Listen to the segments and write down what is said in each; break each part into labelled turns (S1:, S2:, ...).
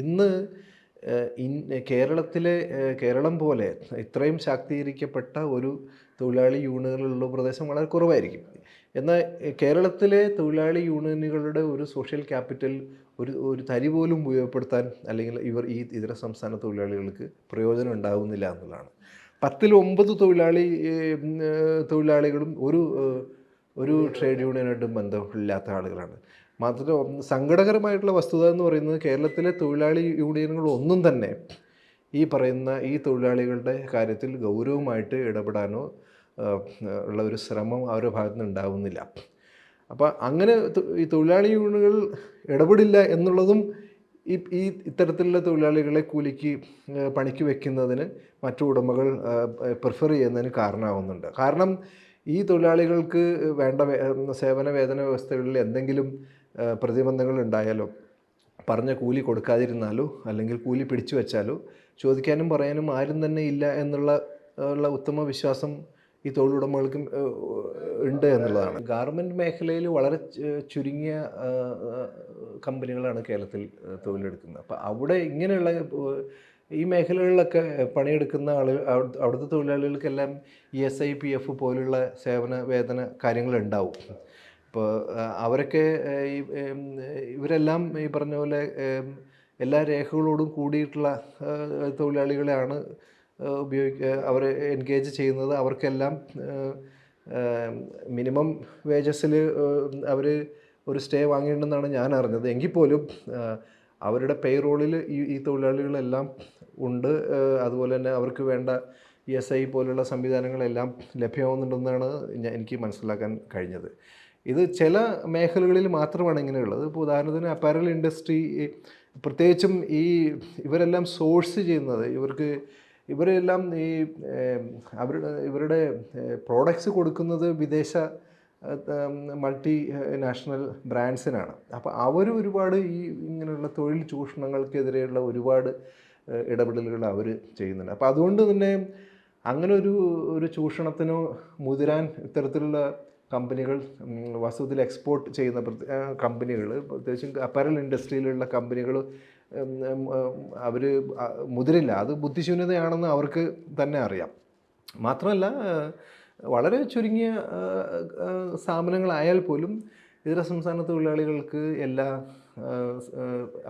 S1: ഇന്ന് കേരളത്തിലെ കേരളം പോലെ ഇത്രയും ശാക്തീകരിക്കപ്പെട്ട ഒരു തൊഴിലാളി യൂണിയനുകളുള്ള പ്രദേശം വളരെ കുറവായിരിക്കും. എന്നാൽ കേരളത്തിലെ തൊഴിലാളി യൂണിയനുകളുടെ ഒരു സോഷ്യൽ ക്യാപിറ്റൽ ഒരു ഒരു തരി പോലും ഉപയോഗപ്പെടുത്താൻ അല്ലെങ്കിൽ ഇവർ ഈ ഇതര സംസ്ഥാന തൊഴിലാളികൾക്ക് പ്രയോജനം ഉണ്ടാകുന്നില്ല എന്നുള്ളതാണ്. പത്തിൽ ഒമ്പത് തൊഴിലാളി തൊഴിലാളികളും ഒരു ഒരു ട്രേഡ് യൂണിയനായിട്ടും ബന്ധമില്ലാത്ത ആളുകളാണ്. മാത്രമല്ല സങ്കടകരമായിട്ടുള്ള വസ്തുത എന്ന് പറയുന്നത് കേരളത്തിലെ തൊഴിലാളി യൂണിയനുകൾ ഒന്നും തന്നെ ഈ പറയുന്ന ഈ തൊഴിലാളികളുടെ കാര്യത്തിൽ ഗൗരവമായിട്ട് ഇടപെടാനോ ഉള്ള ഒരു ശ്രമം അവരുടെ ഭാഗത്തു നിന്ന് ഉണ്ടാവുന്നില്ല. അപ്പോൾ അങ്ങനെ ഈ തൊഴിലാളി യൂണിയനുകൾ ഇടപെടില്ല എന്നുള്ളതും ഈ ഈ ഇത്തരത്തിലുള്ള തൊഴിലാളികളെ കൂലിക്ക് പണിക്ക് വെക്കുന്നതിന് മറ്റു ഉടമകൾ പ്രിഫർ ചെയ്യുന്നതിന് കാരണമാവുന്നുണ്ട്. കാരണം ഈ തൊഴിലാളികൾക്ക് വേണ്ട സേവന വേതന വ്യവസ്ഥകളിൽ എന്തെങ്കിലും പ്രതിബന്ധങ്ങൾ ഉണ്ടായാലോ? പറഞ്ഞ കൂലി കൊടുക്കാതിരുന്നാലോ? അല്ലെങ്കിൽ കൂലി പിടിച്ചു വെച്ചാലോ? ചോദിക്കാനും പറയാനും ആരും തന്നെ ഇല്ല എന്നുള്ള ഉള്ള ഉത്തമ വിശ്വാസം ഈ തൊഴിലുടമകൾക്കും ഉണ്ട് എന്നുള്ളതാണ്. ഗാർമെന്റ് മേഖലയിൽ വളരെ ചുരുങ്ങിയ കമ്പനികളാണ് കേരളത്തിൽ തൊഴിലെടുക്കുന്നത്. അപ്പോൾ അവിടെ ഇങ്ങനെയുള്ള ഈ മേഖലകളിലൊക്കെ പണിയെടുക്കുന്ന ആളുകൾ അവിടുത്തെ തൊഴിലാളികൾക്കെല്ലാം E S I P F പോലുള്ള സേവന വേതന കാര്യങ്ങളുണ്ടാവും. ഇപ്പോൾ അവരൊക്കെ ഇവരെല്ലാം ഈ പറഞ്ഞ പോലെ എല്ലാ രേഖകളോടും കൂടിയിട്ടുള്ള തൊഴിലാളികളെയാണ് ഉപയോഗിക്കുക അവർ എൻഗേജ് ചെയ്യുന്നത്. അവർക്കെല്ലാം മിനിമം വേജസിൽ അവർ ഒരു സ്റ്റേ വാങ്ങിയിട്ടുണ്ടെന്നാണ് ഞാൻ അറിഞ്ഞത്. എങ്കിൽ പോലും അവരുടെ പേറോളിൽ ഈ ഈ തൊഴിലാളികളെല്ലാം ഉണ്ട്. അതുപോലെ തന്നെ അവർക്ക് വേണ്ട ഇ എസ് ഐ പോലുള്ള സംവിധാനങ്ങളെല്ലാം ലഭ്യമാവുന്നുണ്ടെന്നാണ് എനിക്ക് മനസ്സിലാക്കാൻ കഴിഞ്ഞത്. ഇത് ചില മേഖലകളിൽ മാത്രമാണ് ഇങ്ങനെയുള്ളത്. ഇപ്പോൾ ഉദാഹരണത്തിന് അപ്പാരൽ ഇൻഡസ്ട്രി പ്രത്യേകിച്ചും ഈ ഇവരെല്ലാം സോഴ്സ് ചെയ്യുന്നത് ഇവർക്ക് ഇവരെല്ലാം ഈ അവരുടെ ഇവരുടെ പ്രോഡക്ട്സ് കൊടുക്കുന്നത് വിദേശ മൾട്ടി നാഷണൽ ബ്രാൻഡ്സിനാണ് അപ്പോൾ അവർ ഒരുപാട് ഈ ഇങ്ങനെയുള്ള തൊഴിൽ ചൂഷണങ്ങൾക്കെതിരെയുള്ള ഒരുപാട് ഇടപെടലുകൾ അവർ ചെയ്യുന്നുണ്ട്. അപ്പോൾ അതുകൊണ്ട് തന്നെ അങ്ങനെ ഒരു ഒരു ചൂഷണത്തിനോ മുതിരാൻ ഇത്തരത്തിലുള്ള കമ്പനികൾ വസ്തുവിൽ എക്സ്പോർട്ട് ചെയ്യുന്ന കമ്പനികൾ പ്രത്യേകിച്ചും അപ്പാരൽ ഇൻഡസ്ട്രിയിലുള്ള കമ്പനികൾ അവർ മുതിരില്ല. അത് ബുദ്ധിശൂന്യതയാണെന്ന് അവർക്ക് തന്നെ അറിയാം. മാത്രമല്ല വളരെ ചുരുങ്ങിയ സ്ഥാപനങ്ങളായാൽ പോലും ഇതര സംസ്ഥാന തൊഴിലാളികൾക്ക് എല്ലാ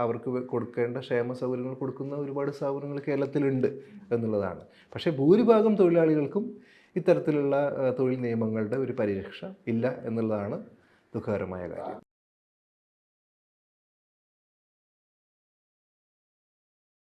S1: അവർക്ക് കൊടുക്കേണ്ട ക്ഷേമ സൗകര്യങ്ങൾ കൊടുക്കുന്ന ഒരുപാട് സ്ഥാപനങ്ങൾ കേരളത്തിലുണ്ട് എന്നുള്ളതാണ്. പക്ഷേ ഭൂരിഭാഗം തൊഴിലാളികൾക്കും ഇത്തരത്തിലുള്ള തൊഴിൽ നിയമങ്ങളുടെ ഒരു പരിരക്ഷ ഇല്ല എന്നുള്ളതാണ് ദുഃഖകരമായ കാര്യം.